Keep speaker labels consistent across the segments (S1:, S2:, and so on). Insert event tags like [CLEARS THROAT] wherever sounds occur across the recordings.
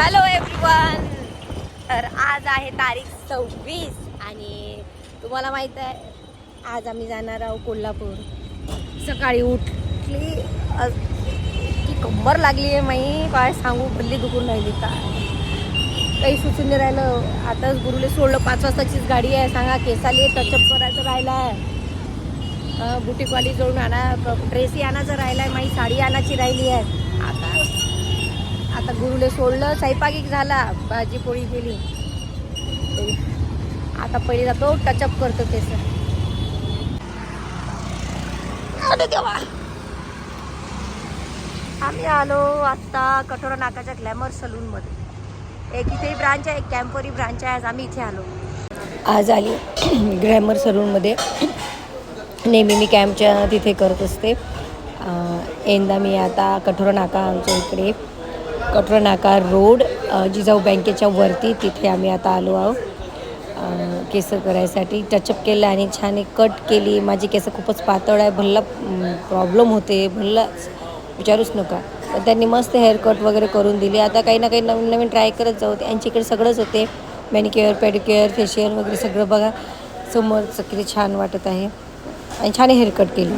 S1: Hello everyone तर आज आहे तारीख सव्वीस आणि तुम्हाला माहीत आहे आज आम्ही जाणार आहोत कोल्हापूर. सकाळी उठली की कंबर लागली आहे माई. काय सांगू भल्ली दुखून राहिली का? काही सुचून नाही राहिलं. आताच गुरुले सोडलं पाच वाजताचीच गाडी आहे. सांगा केसाली टचअप करायचं राहिलं आहे बुटीकवाली जोडून आणा ड्रेसही आणायचं राहिला आहे माई साडी आणायची राहिली आहे. आता आता गुरुले सोडलं स्वयंपाकी झाला भाजी पोळी केली. आता पहिले जातो टचअप करतो केस सर आम्ही आलो आत्ता कठोरा नाकाच्या ग्लॅमर सलूनमध्ये एक इथे ब्रांच आहे एक कॅम्परी ब्रांच आहे आज आम्ही इथे आलो. आज आली [CLEARS THROAT] ग्लॅमर सलूनमध्ये नेहमी मी कॅम्पच्या तिथे करत असते. यंदा मी आता कठोरा नाका आमच्या इकडे कठोरा नाका रोड जिजाऊ बँकेच्या वरती. तिथे आम्ही आता आलो आहोत. केसं करायसाठी. टचअप केलं आणि छान एक कट केली. माझी केसं खूपच पातळ आहे. भल्ला प्रॉब्लेम होते. भल्ला विचारूच नका. तर त्यांनी मस्त हेअरकट वगैरे करून दिली. आता काही ना काही नवीन नवीन ट्राय करत जाऊ. यांच्याकडे सगळंच होते. मॅनिक्युअर पेडिक्युअर फेशियल वगैरे सगळं बघा. समोरचं किती छान वाटत आहे. आणि छान हेअर कट केली.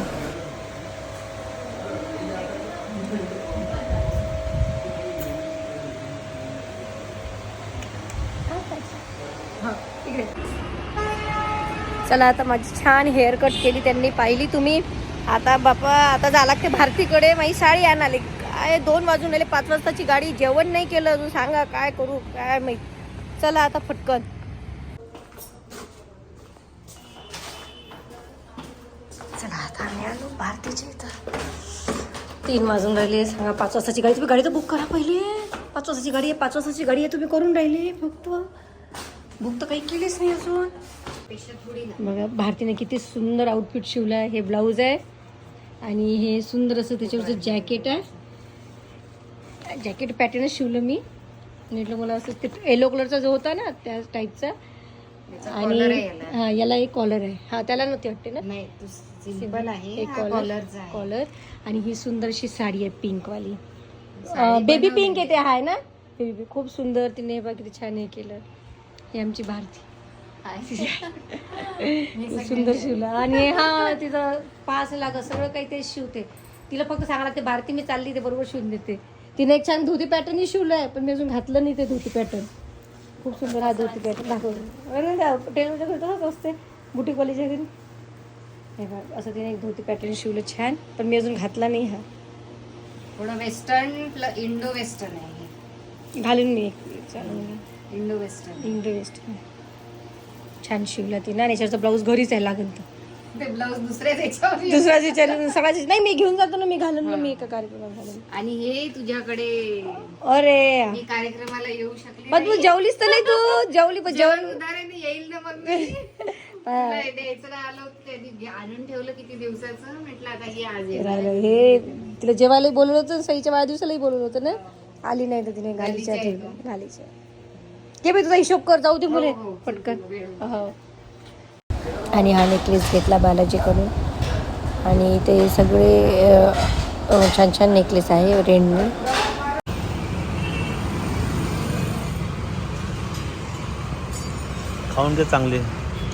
S1: चला आता माझी छान हेअरकट केली त्यांनी पाहिली तुम्ही. आता बापा आता झाला ते भारतीकडे माझी साडी आणाली काय दोन वाजून आले पाच वाजताची गाडी. जेवण नाही केलं अजून सांगा काय करू काय माहीत. चला आता फटकन. चला आता आम्ही आलो भारतीच्या इथं. तीन वाजून राहिले सांगा पाच वाजताची गाडी. तुम्ही गाडी तर बुक करा पहिले. पाच वाजताची गाडी आहे पाच वाजताची गाडी आहे तुम्ही करून राहिले. फक्त बुक तर काही केलीच नाही अजून. बघा भारतीने किती सुंदर आउटफिट शिवलं आहे हे ब्लाऊज आहे. आणि हे सुंदर असं त्याच्यावरचं जॅकेट आहे. जॅकेट पॅटर्नच शिवलं मी. म्हटलं मला असं ते येलो कलरचा जो होता ना त्या टाईपचा आणि हा याला एक कॉलर आहे. हा त्याला नव्हती वाटते ना?
S2: आहे.
S1: कॉलर कॉलर आणि ही सुंदरशी साडी आहे पिंक वाली
S2: साडी
S1: बेबी पिंक येते आहे ना? बेबी खूप सुंदर तिने बघ किती छान हे केलं. ही आमची भारती. सुंदर शिवलं. आणि हा तिचं पास लागत सगळं काही ते शिवते. तिला फक्त सांगा लागते भारती मी चालली ते बरोबर शिवून देते. तिने एक छान धोती पॅटर्नही शिवलंय पण मी अजून घातलं नाही ते धोती पॅटर्न खूप सुंदर हा धोती पॅटर्न दाखवलं अरे टेलरच्या घरी तसंच असते. बुटीकवालीच्या घरी. हे बघ असं तिने एक धोती पॅटर्न शिवलं छान पण मी अजून घातला नाही हा.
S2: थोडं वेस्टर्न इंडो वेस्टर्न आहे.
S1: घालून मी एक.
S2: इंडो वेस्टर्न
S1: इंडो वेस्ट छान शिवला तिने आणि याच्यावरचा ब्लाऊज घरीच आहे लागेल तर
S2: ते ब्लाऊज दुसऱ्या त्याच्यावर
S1: दुसऱ्या विचार सगळ्याच नाही मी घेऊन जातो ना मी घालून ना मी एका कार्यक्रमात घालून.
S2: आणि हे तुझ्याकडे
S1: अरे.
S2: मी कार्यक्रमाला येऊ शकले
S1: पण तू जेवलीस तर नाही तू. [LAUGHS] जेवली पण जेवण
S2: उदाहरण येईल ना मग मी [LAUGHS] तुला द्यायचं नाही आलं? होतं त्या दिवशी. आणून ठेवलं किती दिवसाचं? म्हटलं आता हे आज येणार.
S1: राहिलं. हे तिला जेवायलाही बोलवलं होतं सईच्या वाढदिवसालाही बोलवलं होतं ना? आली नाही तर तिने गालीच्या ठेवलं गालीच्या घे बाई तुझा हिशोब कर जाऊ दे मुले.
S2: हो,
S1: पटकन.
S2: वेळ.
S1: हो. आणि हा नेकलेस घेतला बालाजीकडून. आणि ते सगळे छान छान नेकलेस आहे रेंडने
S3: खाऊन घे चांगले.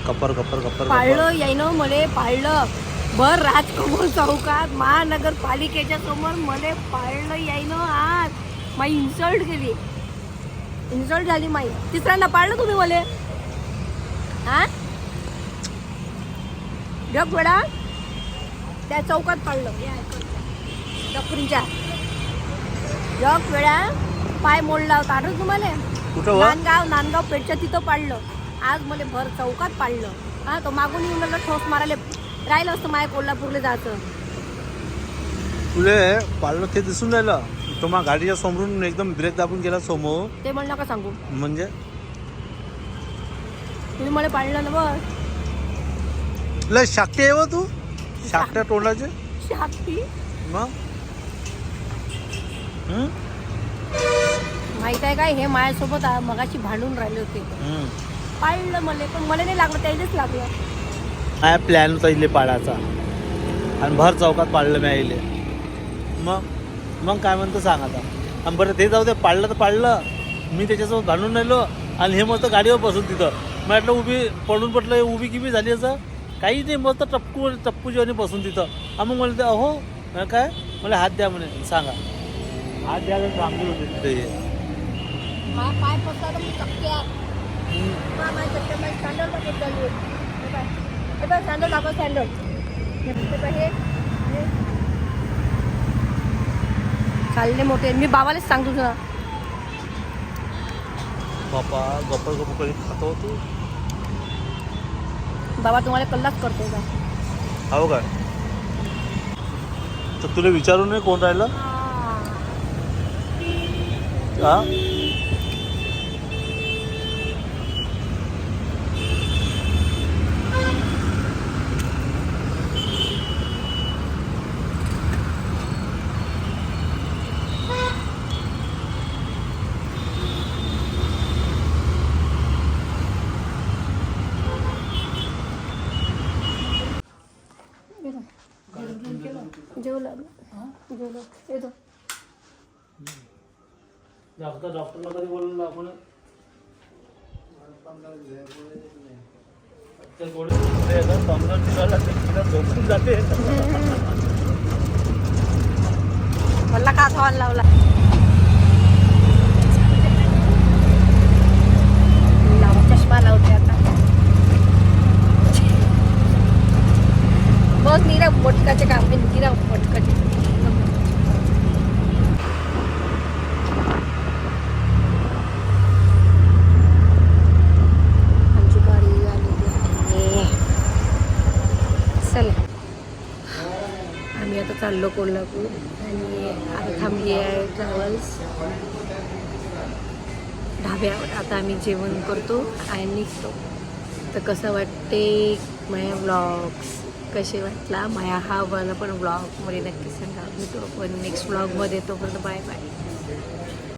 S3: कपर कपर कपर
S1: पाळलं यायनं मले पाळलं. भर राजकमल चौकात महानगरपालिकेच्या समोर मले पाळलं यायनं आज. माई इन्सल्ट केली. इन्सल्ट झाली माई. तिसऱ्यांदा पाळलं तुम्ही मले? हा? ढग वेळा त्या चौकात पाळलं. डॉक्टरींच्या जग वेळा पाय मोडला होता. आठवत तुम्हाला? नांदगाव नांदगाव पेठच्या तिथं पाडलं आज मला भर चौकात पाडलं हा तो मागून येऊन मला ठोस मारायला. राहिलं असतं माझ्या कोल्हापूरला जायचं.
S3: तुले पाळलं ते दिसून राहिलं. तो मग गाडीच्या समोरून एकदम ब्रेक दाबून गेला समोर.
S1: ते म्हणलं नका सांगू.
S3: म्हणजे?
S1: तुम्ही मला पाडलं ना बस.
S3: लय शाक्य आहे व तू? शाकट्या तोंडाचे?
S1: शाक्ती
S3: मग? हम्म?
S1: माहीत आहे काय? हे माझ्यासोबत आ- मगाशी भांडून राहिले होते.
S3: हम्म.
S1: पाळलं मला पण मला नाही लागलं त्यालाच लागलं.
S3: काय प्लॅन होता इले पाडायचा आणि भर चौकात पाडलं मी आईले. मग? मग काय म्हणतो सांग आता. आणि बरं ते जाऊ दे पाडलं तर पाडलं मी त्याच्यासोबत भांडून राहिलो आणि हे मस्त गाडीवर बसून तिथं. म्हटलं उभी पडून पडलं उभी किबी झाली असं? काही नाही मस्त टप्पू टप्पू जेवणी बसून तिथं. हा मग ते अहो काय? मला हात द्या म्हणे सांगा. हात चांगली होती तिथे. हे.
S1: सँडल सँडल दाखव सँडल हे पाय, हे हे. चालले मोठे. मी बाबालाच सांगतो तुला.
S3: बापा गप्पा गप्प करीत खातो तू.
S1: बाबा तुम्हाला कल्लाच करतो का?
S3: हो काय? तर तुला विचारून नाही कोण राहिलं? हा.
S1: जेवलं. जेवलं. येतो.
S3: डॉक्टर डॉक्टरला कधी बोलून आपण ते येतात, तिला झोपून जाते. [LAUGHS]
S1: मला का हॉल लावला लावा चष्मा लावते आता बस नीरा पटकाचे काम आहे नीरा पटकाचे आमची गाडी आलेली आहे चला आम्ही आता चाललो कोल्हापूर. आणि आता थांबली आहे ट्रॅव्हल्स ढाब्यावर आता आम्ही जेवण करतो आणि निघतो. तर कसं वाटते माझ्या ब्लॉग्स कसे वाटला? माझ्या हा वाला पण ब्लॉगमध्ये नक्की सांगा. मिळतो पण नेक्स्ट ब्लॉगमध्ये तोपर्यंत बाय बाय